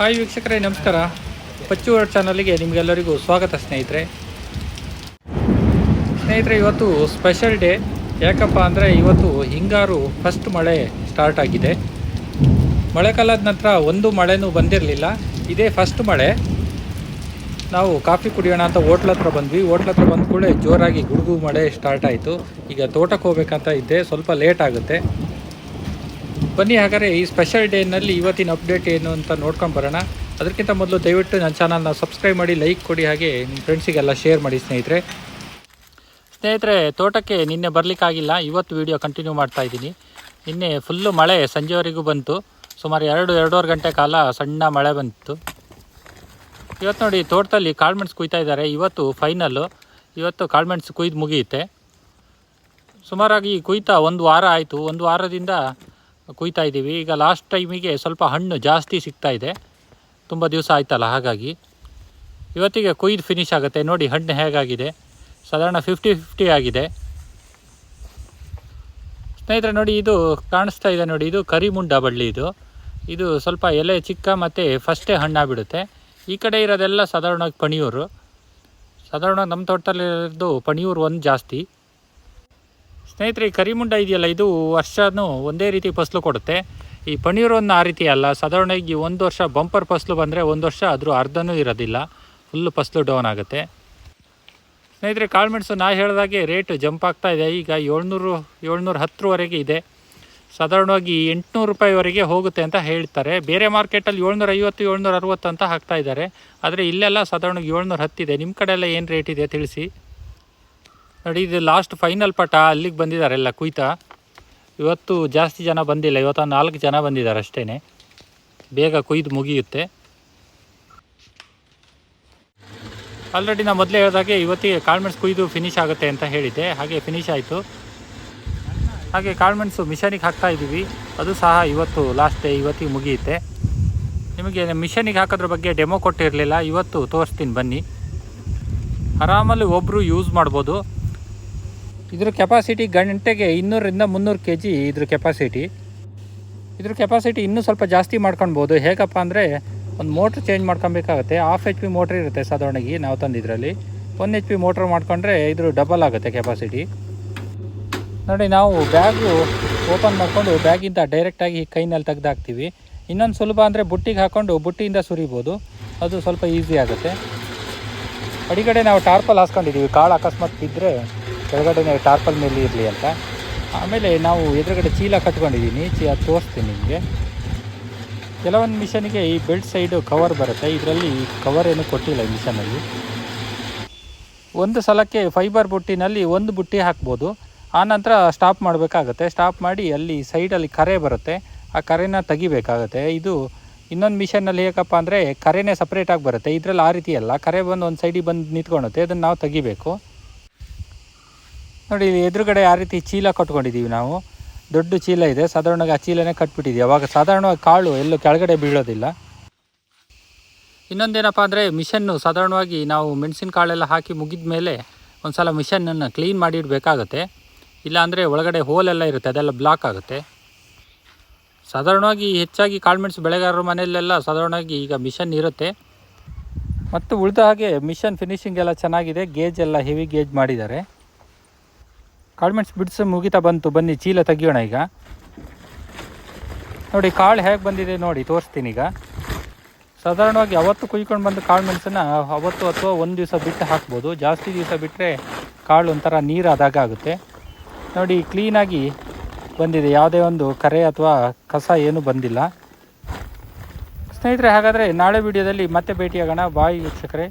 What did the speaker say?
Hi ವೀಕ್ಷಕರೇ, ನಮಸ್ಕಾರ. ಪಚ್ಚು word ಚಾನಲ್ಗೆ ನಿಮಗೆಲ್ಲರಿಗೂ ಸ್ವಾಗತ ಸ್ನೇಹಿತರೆ. ಸ್ನೇಹಿತರೆ, ಇವತ್ತು ಸ್ಪೆಷಲ್ ಡೇ. ಯಾಕಪ್ಪ ಅಂದರೆ ಇವತ್ತು ಹಿಂಗಾರು ಫಸ್ಟ್ ಮಳೆ ಸ್ಟಾರ್ಟ್ ಆಗಿದೆ. ಮಳೆಗಾಲದ ನಂತರ ಒಂದು ಮಳೆನೂ ಬಂದಿರಲಿಲ್ಲ. ಇದೇ ಫಸ್ಟ್ ಮಳೆ. ನಾವು ಕಾಫಿ ಕುಡಿಯೋಣ ಅಂತ ಹೋಟ್ಲ ಹತ್ರ ಬಂದ್ವಿ. ಹೋಟ್ಲ ಹತ್ರ ಬಂದ ಕೂಡಲೇ ಜೋರಾಗಿ ಗುಡುಗು ಮಳೆ ಸ್ಟಾರ್ಟ್ ಆಯಿತು. ಈಗ ತೋಟಕ್ಕೆ ಹೋಗ್ಬೇಕಂತ ಇದ್ದೆ. ಸ್ವಲ್ಪ ಲೇಟ್ ಆಗುತ್ತೆ. ಬನ್ನಿ ಹಾಗಾದರೆ ಈ ಸ್ಪೆಷಲ್ ಡೇನಲ್ಲಿ ಇವತ್ತಿನ ಅಪ್ಡೇಟ್ ಏನು ಅಂತ ನೋಡ್ಕೊಂಡು ಬರೋಣ. ಅದಕ್ಕಿಂತ ಮೊದಲು ದಯವಿಟ್ಟು ನನ್ನ ಚಾನಲ್ನ ಸಬ್ಸ್ಕ್ರೈಬ್ ಮಾಡಿ ಲೈಕ್ ಕೊಡಿ ಹಾಗೆ ನಿಮ್ಮ ಫ್ರೆಂಡ್ಸಿಗೆಲ್ಲ ಶೇರ್ ಮಾಡಿ ಸ್ನೇಹಿತರೆ. ಸ್ನೇಹಿತರೆ, ತೋಟಕ್ಕೆ ನಿನ್ನೆ ಬರಲಿಕ್ಕಾಗಿಲ್ಲ ಇವತ್ತು ವಿಡಿಯೋ ಕಂಟಿನ್ಯೂ ಮಾಡ್ತಾ ಇದ್ದೀನಿ. ನಿನ್ನೆ ಫುಲ್ಲು ಮಳೆ ಸಂಜೆವರೆಗೂ ಬಂತು. ಸುಮಾರು ಎರಡು, ಎರಡೂವರೆ ಗಂಟೆ ಕಾಲ ಸಣ್ಣ ಮಳೆ ಬಂತು. ಇವತ್ತು ನೋಡಿ ತೋಟದಲ್ಲಿ ಕಾಳ್ಮೆಣ್ಸು ಕುಯ್ತಾ ಇದ್ದಾರೆ. ಇವತ್ತು ಫೈನಲ್ಲು ಇವತ್ತು ಕಾಳ್ಮೆಣ್ಸು ಕುಯ್ದು ಮುಗಿಯುತ್ತೆ. ಸುಮಾರಾಗಿ ಕುಯ್ತಾ ಒಂದು ವಾರ ಆಯಿತು. ಒಂದು ವಾರದಿಂದ ಕುಯ್ತಾ ಇದ್ದೀವಿ. ಈಗ ಲಾಸ್ಟ್ ಟೈಮಿಗೆ ಸ್ವಲ್ಪ ಹಣ್ಣು ಜಾಸ್ತಿ ಸಿಗ್ತಾ ಇದೆ. ತುಂಬ ದಿವಸ ಆಯ್ತಲ್ಲ, ಹಾಗಾಗಿ. ಇವತ್ತಿಗೆ ಕುಯ್ದು ಫಿನಿಶ್ ಆಗುತ್ತೆ. ನೋಡಿ, ಹಣ್ಣು ಹೇಗಾಗಿದೆ. ಸಾಧಾರಣ ಫಿಫ್ಟಿ ಫಿಫ್ಟಿ ಆಗಿದೆ. ಸ್ನೇಹಿತರೆ, ನೋಡಿ, ಇದು ಕಾಣಿಸ್ತಾ ಇದೆ ನೋಡಿ, ಇದು ಕರಿಮುಂಡ ಬಳ್ಳಿ ಇದು. ಇದು ಸ್ವಲ್ಪ ಎಲೆ ಚಿಕ್ಕ ಮತ್ತು ಫಸ್ಟೇ ಹಣ್ಣಾಗ್ಬಿಡುತ್ತೆ. ಈ ಕಡೆ ಇರೋದೆಲ್ಲ ಸಾಧಾರಣವಾಗಿ ಪಣಿಯೂರು. ಸಾಧಾರಣವಾಗಿ ನಮ್ಮ ತೋಟದಲ್ಲಿರೋದು ಪಣಿಯೂರು ಒಂದು ಜಾಸ್ತಿ. ಸ್ನೇಹಿತರೆ, ಈ ಕರಿಮುಂಡ ಇದೆಯಲ್ಲ, ಇದು ವರ್ಷನೂ ಒಂದೇ ರೀತಿ ಫಸಲು ಕೊಡುತ್ತೆ. ಈ ಒಂದು ಆ ರೀತಿ ಅಲ್ಲ, ಸಾಧಾರಣವಾಗಿ ಒಂದು ವರ್ಷ ಬಂಪರ್ ಫಸಲು ಬಂದರೆ ಒಂದು ವರ್ಷ ಅದ್ರ ಅರ್ಧನೂ ಇರೋದಿಲ್ಲ. ಫುಲ್ಲು ಫಸಲು ಡೌನ್ ಆಗುತ್ತೆ. ಸ್ನೇಹಿತರೆ ಕಾಳುಮೆಣಸು ನಾ ಹೇಳಿದಾಗೆ ರೇಟ್ ಜಂಪ್ ಆಗ್ತಾ ಇದೆ. ಈಗ ಏಳ್ನೂರು, ಏಳ್ನೂರ ಹತ್ತರವರೆಗೆ ಇದೆ. ಸಾಧಾರಣವಾಗಿ ಎಂಟುನೂರು ರೂಪಾಯಿವರೆಗೆ ಹೋಗುತ್ತೆ ಅಂತ ಹೇಳ್ತಾರೆ. ಬೇರೆ ಮಾರ್ಕೆಟಲ್ಲಿ ಏಳ್ನೂರ ಐವತ್ತು ಏಳ್ನೂರ ಅರವತ್ತು ಅಂತ ಹಾಕ್ತಾ ಇದ್ದಾರೆ. ಆದರೆ ಇಲ್ಲೆಲ್ಲ ಸಾಧಾರಣವಾಗಿ ಏಳ್ನೂರ ಹತ್ತಿದೆ. ನಿಮ್ಮ ಕಡೆಯೆಲ್ಲ ಏನು ರೇಟ್ ಇದೆ ತಿಳಿಸಿ. ನೋಡಿ ಇದು ಲಾಸ್ಟ್ ಫೈನಲ್ ಪಟ ಅಲ್ಲಿಗೆ ಬಂದಿದ್ದಾರೆ ಎಲ್ಲ ಕುಯ್ತಾ. ಇವತ್ತು ಜಾಸ್ತಿ ಜನ ಬಂದಿಲ್ಲ ಇವತ್ತು ನಾಲ್ಕು ಜನ ಬಂದಿದ್ದಾರೆ ಅಷ್ಟೇ ಬೇಗ ಕುಯ್ದು ಮುಗಿಯುತ್ತೆ. ಆಲ್ರೆಡಿ ನಾನು ಮೊದಲೇ ಹೇಳಿದಾಗೆ ಇವತ್ತಿಗೆ ಕಾಳ್ಮೆಣ್ಸು ಕುಯ್ದು ಫಿನಿಶ್ ಆಗುತ್ತೆ ಅಂತ ಹೇಳಿದ್ದೆ. ಹಾಗೆ ಫಿನಿಶ್ ಆಯಿತು. ಹಾಗೆ ಕಾಳ್ಮೆಣ್ಸು ಮಿಷನಿಗೆ ಹಾಕ್ತಾ ಇದ್ದೀವಿ ಅದು ಸಹ ಇವತ್ತು ಲಾಸ್ಟ್ ಡೇ ಇವತ್ತಿಗೆ ಮುಗಿಯುತ್ತೆ. ನಿಮಗೆ ಮಿಷನಿಗೆ ಹಾಕೋದ್ರ ಬಗ್ಗೆ ಡೆಮೋ ಕೊಟ್ಟಿರಲಿಲ್ಲ. ಇವತ್ತು ತೋರಿಸ್ತೀನಿ ಬನ್ನಿ. ಆರಾಮಲ್ಲಿ ಒಬ್ಬರು ಯೂಸ್ ಮಾಡ್ಬೋದು. ಇದ್ರ ಕೆಪಾಸಿಟಿ ಗಂಟೆಗೆ ಇನ್ನೂರರಿಂದ ಮುನ್ನೂರು ಕೆ ಜಿ ಇದ್ರ ಕೆಪಾಸಿಟಿ ಇದ್ರ ಕೆಪಾಸಿಟಿ ಇನ್ನೂ ಸ್ವಲ್ಪ ಜಾಸ್ತಿ ಮಾಡ್ಕೊಳ್ಬೋದು ಹೇಗಪ್ಪ ಅಂದರೆ ಒಂದು ಮೋಟ್ರ್ ಚೇಂಜ್ ಮಾಡ್ಕೊಬೇಕಾಗುತ್ತೆ. ಹಾಫ್ ಎಚ್ ಪಿ ಮೋಟ್ರ್ ಇರುತ್ತೆ ಸಾಧಾರಣವಾಗಿ ನಾವು ತಂದಿದ್ರಲ್ಲಿ. ಒನ್ ಎಚ್ ಪಿ ಮೋಟ್ರ್ ಮಾಡ್ಕೊಂಡ್ರೆ ಇದ್ರ ಡಬಲ್ ಆಗುತ್ತೆ ಕೆಪಾಸಿಟಿ ನೋಡಿ, ನಾವು ಬ್ಯಾಗು ಓಪನ್ ಮಾಡಿಕೊಂಡು ಬ್ಯಾಗಿಂದ ಡೈರೆಕ್ಟಾಗಿ ಕೈನಲ್ಲಿ ತೆಗ್ದಾಕ್ತೀವಿ. ಇನ್ನೊಂದು ಸುಲಭ ಅಂದರೆ ಬುಟ್ಟಿಗೆ ಹಾಕ್ಕೊಂಡು ಬುಟ್ಟಿಯಿಂದ ಸುರಿಬೋದು. ಅದು ಸ್ವಲ್ಪ ಈಸಿ ಆಗುತ್ತೆ. ಅಡಿಗಡೆ ನಾವು ಟಾರ್ಪಲ್ ಹಾಸ್ಕೊಂಡಿದ್ದೀವಿ. ಕಾಳು ಅಕಸ್ಮಾತ್ ಬಿದ್ದರೆ ಕೆಳಗಡೆ ಟಾರ್ಪಲ್ ಮೇಲೆ ಇರಲಿ ಅಂತ. ಆಮೇಲೆ ನಾವು ಎದುರುಗಡೆ ಚೀಲ ಕಟ್ಕೊಂಡಿದ್ದೀನಿ ಚೀಲ ತೋರಿಸ್ತೀನಿ ನಿಮಗೆ. ಕೆಲವೊಂದು ಮಿಷನಿಗೆ ಈ ಬೆಲ್ಟ್ ಸೈಡು ಕವರ್ ಬರುತ್ತೆ. ಇದರಲ್ಲಿ ಕವರ್ ಏನು ಕೊಟ್ಟಿಲ್ಲ ಈ ಮಿಷನಲ್ಲಿ ಒಂದು ಸಲಕ್ಕೆ ಫೈಬರ್ ಬುಟ್ಟಿನಲ್ಲಿ ಒಂದು ಬುಟ್ಟಿ ಹಾಕ್ಬೋದು. ಆನಂತರ ಸ್ಟಾಪ್ ಮಾಡಬೇಕಾಗತ್ತೆ. ಸ್ಟಾಪ್ ಮಾಡಿ ಅಲ್ಲಿ ಸೈಡಲ್ಲಿ ಕರೆ ಬರುತ್ತೆ. ಆ ಕರೆನ ತೆಗಿಬೇಕಾಗತ್ತೆ. ಇದು ಇನ್ನೊಂದು ಮಿಷನಲ್ಲಿ ಹೇಗಪ್ಪ ಅಂದರೆ ಕರೆನೇ ಸಪ್ರೇಟಾಗಿ ಬರುತ್ತೆ. ಇದರಲ್ಲಿ ಆ ರೀತಿ ಅಲ್ಲ. ಕರೆ ಬಂದು ಒಂದು ಸೈಡಿಗೆ ಬಂದು ನಿಂತ್ಕೊಳುತ್ತೆ ಅದನ್ನು ನಾವು ತೆಗಿಬೇಕು. ನೋಡಿ, ಇಲ್ಲಿ ಎದುರುಗಡೆ ಆ ರೀತಿ ಚೀಲ ಕಟ್ಕೊಂಡಿದ್ದೀವಿ ನಾವು. ದೊಡ್ಡ ಚೀಲ ಇದೆ. ಸಾಧಾರಣವಾಗಿ ಆ ಚೀಲನೇ ಕಟ್ಬಿಟ್ಟಿದ್ದೀವಿ. ಅವಾಗ ಸಾಧಾರಣವಾಗಿ ಕಾಳು ಎಲ್ಲೂ ಕೆಳಗಡೆ ಬೀಳೋದಿಲ್ಲ. ಇನ್ನೊಂದೇನಪ್ಪ ಅಂದರೆ, ಮಿಷನ್ನು ಸಾಧಾರಣವಾಗಿ ನಾವು ಮೆಣಸಿನ ಕಾಳೆಲ್ಲ ಹಾಕಿ ಮುಗಿದ ಮೇಲೆ ಒಂದು ಸಲ ಮಿಷನ್ನನ್ನು ಕ್ಲೀನ್ ಮಾಡಿ ಇಡಬೇಕಾಗತ್ತೆ. ಇಲ್ಲಾಂದರೆ ಒಳಗಡೆ ಹೋಲೆಲ್ಲ ಇರುತ್ತೆ. ಅದೆಲ್ಲ ಬ್ಲಾಕ್ ಆಗುತ್ತೆ. ಸಾಧಾರಣವಾಗಿ ಹೆಚ್ಚಾಗಿ ಕಾಳುಮೆಣಸು ಬೆಳೆಗಾರರ ಮನೆಯಲ್ಲೆಲ್ಲ ಸಾಧಾರಣವಾಗಿ ಈಗ ಮಿಷನ್ ಇರುತ್ತೆ. ಮತ್ತು ಉಳಿದ ಹಾಗೆ ಮಿಷನ್ ಫಿನಿಷಿಂಗ್ ಎಲ್ಲ ಚೆನ್ನಾಗಿದೆ. ಗೇಜ್ ಎಲ್ಲ ಹೆವಿ ಗೇಜ್ ಮಾಡಿದ್ದಾರೆ. ಕಾಳುಮೆಣಸು ಬಿಡಿಸು ಮುಗಿತಾ ಬಂತು. ಬನ್ನಿ, ಚೀಲ ತೆಗಿಯೋಣ ಈಗ. ನೋಡಿ, ಕಾಳು ಹೇಗೆ ಬಂದಿದೆ ನೋಡಿ, ತೋರಿಸ್ತೀನಿ ಈಗ. ಸಾಧಾರಣವಾಗಿ ಅವತ್ತು ಕುಯ್ಕೊಂಡು ಬಂದು ಕಾಳು ಮೆಣಸನ್ನ ಅವತ್ತು ಅಥವಾ ಒಂದು ದಿವಸ ಬಿಟ್ಟು ಹಾಕ್ಬೋದು. ಜಾಸ್ತಿ ದಿವಸ ಬಿಟ್ಟರೆ ಕಾಳು ಒಂಥರ ನೀರಾದಾಗ ಆಗುತ್ತೆ. ನೋಡಿ ಕ್ಲೀನಾಗಿ ಬಂದಿದೆ. ಯಾವುದೇ ಒಂದು ಕರೆ ಅಥವಾ ಕಸ ಏನೂ ಬಂದಿಲ್ಲ. ಸ್ನೇಹಿತರೆ, ಹಾಗಾದರೆ ನಾಳೆ ವಿಡಿಯೋದಲ್ಲಿ ಮತ್ತೆ ಭೇಟಿಯಾಗೋಣ. ಬಾಯ್ ವೀಕ್ಷಕರೇ.